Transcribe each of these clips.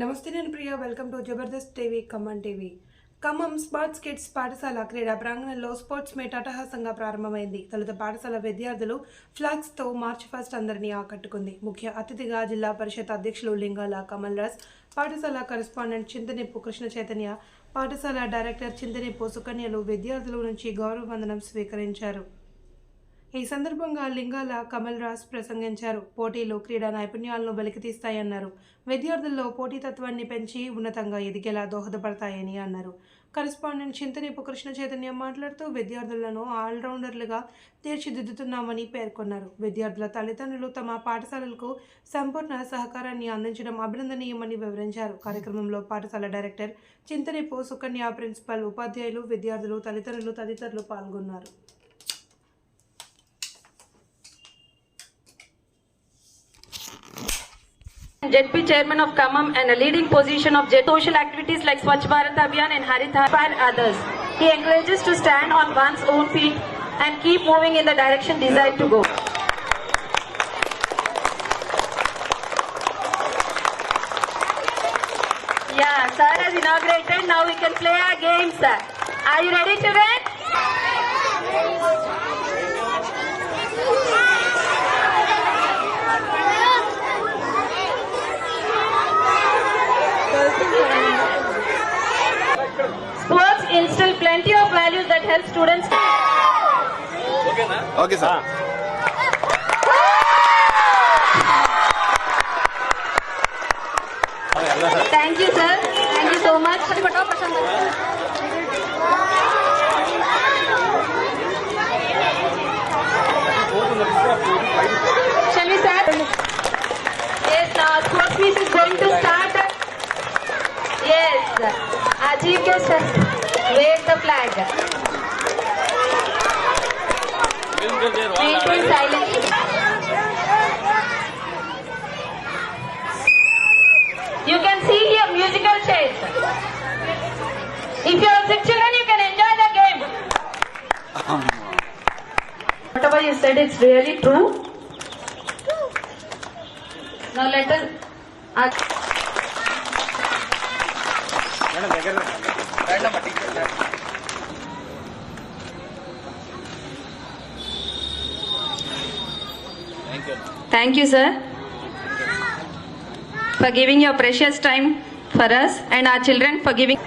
నమస్తే నేను Priya. Welcome to Jabardasth TV Khammam TV Khammam sports kids పాఠశాల క్రీడా ప్రాంగణంలో స్పోర్ట్స్ మీట్ అటహాసంగా ప్రారంభమైంది. తొలుత పాఠశాల విద్యార్థులు ఫ్లాగ్స్తో మార్చ్ ఫస్ట్ అందరినీ ఆకట్టుకుంది. ముఖ్య అతిథిగా జిల్లా పరిషత్ అధ్యక్షులు లింగాల కమల్ రాజ్ పాఠశాల కరెస్పాండెంట్ చింతనిప్పు కృష్ణ చైతన్య పాఠశాల డైరెక్టర్ చింతనిప్పు సుకన్యలు విద్యార్థుల నుంచి గౌరవ వందనం స్వీకరించారు. ఈ సందర్భంగా లింగాల కమల్ రాజ్ ప్రసంగించారు. పోటీలు క్రీడా నైపుణ్యాలను వెలికితీస్తాయన్నారు విద్యార్థుల్లో పోటీతత్వాన్ని పెంచి ఉన్నతంగా ఎదిగేలా దోహదపడతాయని అన్నారు. కరెస్పాండెంట్ చింతనేపు కృష్ణ చైతన్య మాట్లాడుతూ విద్యార్థులను ఆల్రౌండర్లుగా తీర్చిదిద్దుతున్నామని పేర్కొన్నారు. విద్యార్థుల తల్లిదండ్రులు తమ పాఠశాలలకు సంపూర్ణ సహకారాన్ని అందించడం అభినందనీయమని వివరించారు. కార్యక్రమంలో పాఠశాల డైరెక్టర్ చింతనేపు సుకన్య ప్రిన్సిపల్ ఉపాధ్యాయులు విద్యార్థులు తల్లిదండ్రులు తదితరులు పాల్గొన్నారు. JP chairman of Kamam and a leading position of JET social activities like Swachh Bharat Abhiyan and Haritha inspire others. He encourages to stand on one's own feet and keep moving in the direction desired to go. Yeah, sir has inaugurated. Now we can play our games. sir. Are you ready to win? Sports instill plenty of values that help students. Okay, sir. Thank you, sir. Thank you so much. Shall we start? Yes, now sports meet is going to start. Yes, Ajib, yes, sir wave the flag. Maintain silence. You can see here musical chairs. If you have six children, you can enjoy the game. Whatever you said, it's really true. Now let us. Thank you, sir, for giving your precious time for us and our children for giving.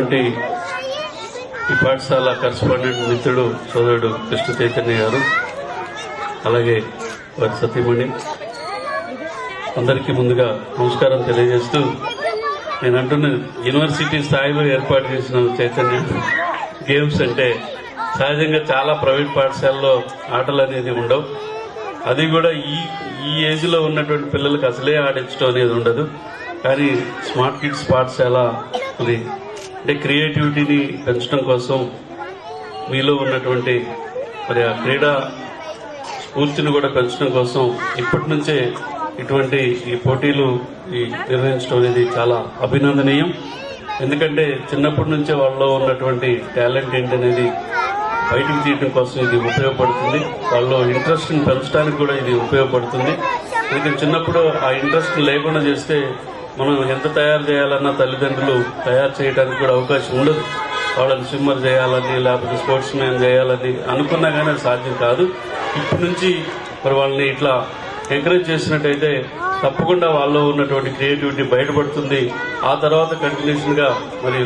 ఈ పాఠశాల correspondent మిత్రుడు సోదరుడు కృష్ణ చైతన్య గారు అలాగే వారి సతీమణి. అందరికీ ముందుగా నమస్కారం తెలియజేస్తూ నేను అంటున్న యూనివర్సిటీ స్థాయిలో ఏర్పాటు చేసిన చైతన్య గేమ్స్ అంటే సహజంగా చాలా ప్రైవేట్ పాఠశాలలో ఆటలు అనేది ఉండవు. అది కూడా ఈ ఈ ఏజ్లో ఉన్నటువంటి పిల్లలకు అసలే ఆడించడం అనేది ఉండదు. కానీ స్మార్ట్ కిడ్స్ పాఠశాల మరి అంటే క్రియేటివిటీని పెంచడం కోసం మీలో ఉన్నటువంటి మరి ఆ క్రీడా స్ఫూర్తిని కూడా పెంచడం కోసం ఇప్పటి నుంచే ఇటువంటి ఈ పోటీలు ఈ నిర్వహించడం అనేది చాలా అభినందనీయం. ఎందుకంటే చిన్నప్పటి నుంచే వాళ్ళలో ఉన్నటువంటి టాలెంట్ ఏంటనేది బయటకు తీయడం కోసం ఇది ఉపయోగపడుతుంది. వాళ్ళలో ఇంట్రెస్ట్ని పెంచడానికి కూడా ఇది ఉపయోగపడుతుంది. ఎందుకంటే చిన్నప్పుడు ఆ ఇంట్రెస్ట్ లేకుండా చేస్తే మనం ఎంత తయారు చేయాలన్నా తల్లిదండ్రులు తయారు చేయడానికి కూడా అవకాశం ఉండదు. వాళ్ళని స్విమ్మర్ చేయాలని లేకపోతే స్పోర్ట్స్ మ్యాన్ చేయాలని అనుకున్నా కానీ అది సాధ్యం కాదు. ఇప్పటి నుంచి మరి వాళ్ళని ఇట్లా ఎంకరేజ్ చేసినట్టయితే తప్పకుండా వాళ్ళలో ఉన్నటువంటి క్రియేటివిటీ బయటపడుతుంది. ఆ తర్వాత కంటిన్యూషన్గా మరి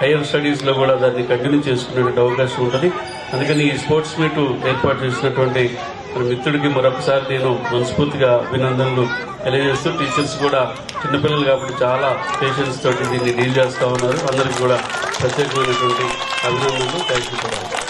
హైయర్ స్టడీస్లో కూడా దాన్ని కంటిన్యూ చేసుకునేటువంటి అవకాశం ఉంటుంది. అందుకని ఈ స్పోర్ట్స్ మీట్ ఏర్పాటు చేసినటువంటి మరి మిత్రుడికి మరొకసారి నేను మనస్ఫూర్తిగా అభినందనలు తెలియజేస్తూ టీచర్స్ కూడా చిన్నపిల్లలు కాబట్టి చాలా పేషెన్స్ తోటి దీన్ని డీల్ చేస్తూ ఉన్నారు. అందరికీ కూడా ప్రత్యేకమైనటువంటి అభినందనలు. Thank you